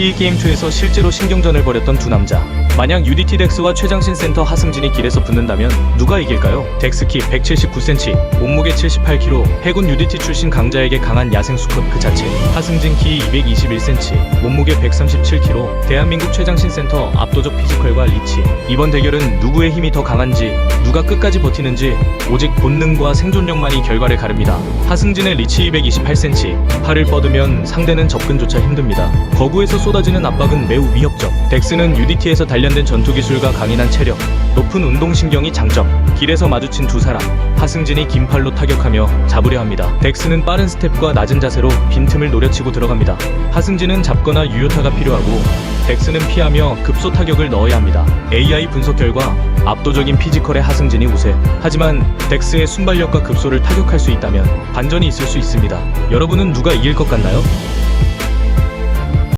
PE 게임2에서 실제로 신경전을 벌였던 두 남자. 만약 UDT 덱스와 최장신 센터 하승진이 길에서 붙는다면 누가 이길까요? 덱스 키 179cm, 몸무게 78kg, 해군 UDT 출신 강자에게 강한 야생 수컷 그 자체. 하승진 키 221cm, 몸무게 137kg, 대한민국 최장신 센터 압도적 피지컬과 리치. 이번 대결은 누구의 힘이 더 강한지, 누가 끝까지 버티는지 오직 본능과 생존력만이 결과를 가릅니다. 하승진의 리치 228cm, 팔을 뻗으면 상대는 접근조차 힘듭니다. 거구에서 쏟아지는 압박은 매우 위협적. 덱스는 UDT에서 단련된 전투 기술과 강인한 체력, 높은 운동신경이 장점. 길에서 마주친 두 사람, 하승진이 긴 팔로 타격하며 잡으려 합니다. 덱스는 빠른 스텝과 낮은 자세로 빈틈을 노려치고 들어갑니다. 하승진은 잡거나 유효타가 필요하고 덱스는 피하며 급소 타격을 넣어야 합니다. AI 분석 결과 압도적인 피지컬의 하승진이 우세. 하지만 덱스의 순발력과 급소를 타격할 수 있다면 반전이 있을 수 있습니다. 여러분은 누가 이길 것 같나요?